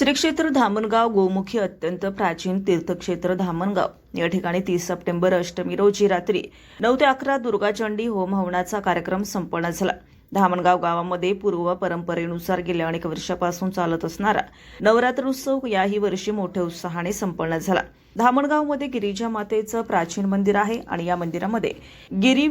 श्री क्षेत्र धामणगाव गोमुखी अत्यंत प्राचीन तीर्थक्षेत्र धामणगाव. या ठिकाणी तीस सप्टेंबर अष्टमी रोजी रात्री नऊ ते अकरा दुर्गाचंडी होम हवनाचा कार्यक्रम संपन्न झाला. धामणगाव गावामध्ये पूर्व परंपरेनुसार गेल्या अनेक वर्षापासून चालत असणारा नवरात्र उत्सव याही वर्षी मोठ्या उत्साहाने संपन्न झाला. धामणगावमध्ये गिरिजा मातेचं प्राचीन मंदिर आहे आणि या मंदिरामध्ये गिरी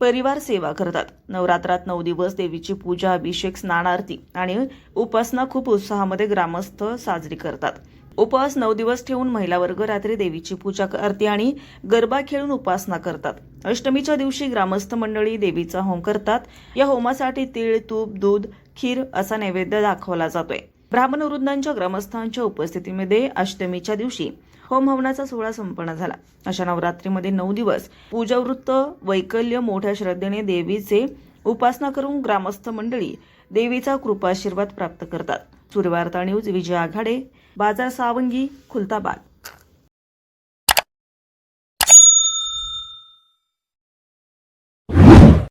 परिवार सेवा करतात. नवरात्रात नऊ दिवस देवीची पूजा अभिषेक स्नान आरती आणि उपासना खूप उत्साहामध्ये ग्रामस्थ साजरी करतात. उपवास नऊ दिवस ठेवून महिला वर्ग रात्री देवीची पूजा करते आणि गरबा खेळून उपासना करतात. अष्टमीच्या दिवशी ग्रामस्थ मंडळी देवीचा होम करतात. या होमासाठी तीळ तूप दूध खीर असा नैवेद्य दाखवला जातोय. ब्राह्मण वृद्धांच्या ग्रामस्थांच्या उपस्थितीमध्ये अष्टमीच्या दिवशी होम हवनाचा सोहळा संपन्न झाला. अशा नवरात्रीमध्ये नऊ दिवस पूजावृत्त वैकल्य मोठ्या श्रद्धेने देवीचे उपासना करून ग्रामस्थ मंडळी देवीचा कृपाशीर्वाद प्राप्त करतात. सूर्यवार्ता न्यूज विजय आघाडे बाजार सावंगी खुलताबाद.